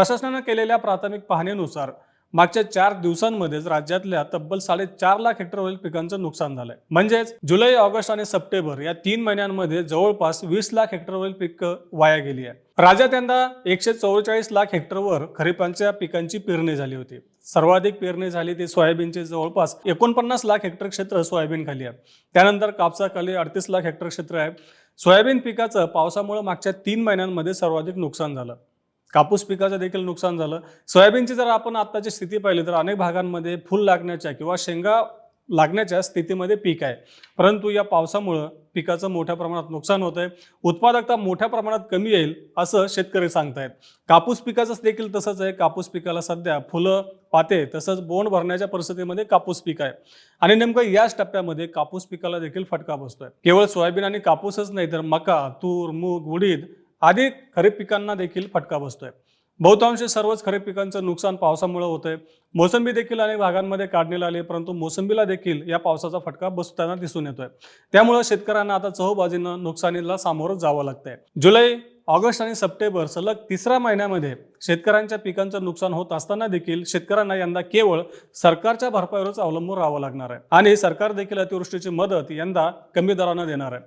प्रशासनानं केलेल्या प्राथमिक पाहणीनुसार मागच्या चार दिवसांमध्येच राज्यातल्या तब्बल साडेचार लाख हेक्टरवरील पिकांचं नुकसान झालंय. म्हणजेच जुलै ऑगस्ट आणि सप्टेंबर या तीन महिन्यांमध्ये जवळपास वीस लाख हेक्टरवरील पिकं वाया गेली आहे राज्यात यंदा एकशे चौवेचाळीस लाख हेक्टरवर खरीपांच्या पिकांची पेरणी झाली होती. सर्वाधिक पेरणी झाली ती सोयाबीनचे जवळपास एकोणपन्नास लाख हेक्टर क्षेत्र सोयाबीन खाली आहे. त्यानंतर कापसाखाली अडतीस लाख हेक्टर क्षेत्र आहे. सोयाबीन पिकाचं पावसामुळे मागच्या तीन महिन्यांमध्ये सर्वाधिक नुकसान झालं. कापूस पिकाचं देखील नुकसान झालं. सोयाबीनची जर आपण आत्ताची स्थिती पाहिली तर अनेक भागांमध्ये फुल लागण्याच्या किंवा शेंगा लागण्याच्या स्थितीमध्ये पीक आहे. परंतु या पावसामुळं पिकाचं मोठ्या प्रमाणात नुकसान होत आहे उत्पादकता मोठ्या प्रमाणात कमी येईल असं शेतकरी सांगतायत. कापूस पिकाचं देखील तसंच आहे. कापूस पिकाला सध्या फुलं पाते तसंच बोंड भरण्याच्या परिस्थितीमध्ये कापूस पीक आहे. आणि नेमकं याच टप्प्यामध्ये कापूस पिकाला देखील फटका बसतोय. केवळ सोयाबीन आणि कापूसच नाही तर मका तूर मूग उडीद आदी खरीप पिकांना देखील फटका बसतोय. बहुतांश सर्वच खरीप पिकांचं नुकसान पावसामुळे होतंय. मोसंबी देखील अनेक भागांमध्ये काढण्यात आली परंतु मोसंबीला देखील या पावसाचा फटका बसताना दिसून येतोय. त्यामुळे शेतकऱ्यांना आता चहूबाजूनं नुकसानीला सामोरं जावं लागतंय. जुलै ऑगस्ट आणि सप्टेंबर सलग तिसऱ्या महिन्यामध्ये शेतकऱ्यांच्या पिकांचं नुकसान होत असताना देखील शेतकऱ्यांना यंदा केवळ सरकारच्या भरपाईवरच अवलंबून राहावं लागणार आहे. आणि सरकार देखील अतिवृष्टीची मदत यंदा कमी दरानं देणार आहे.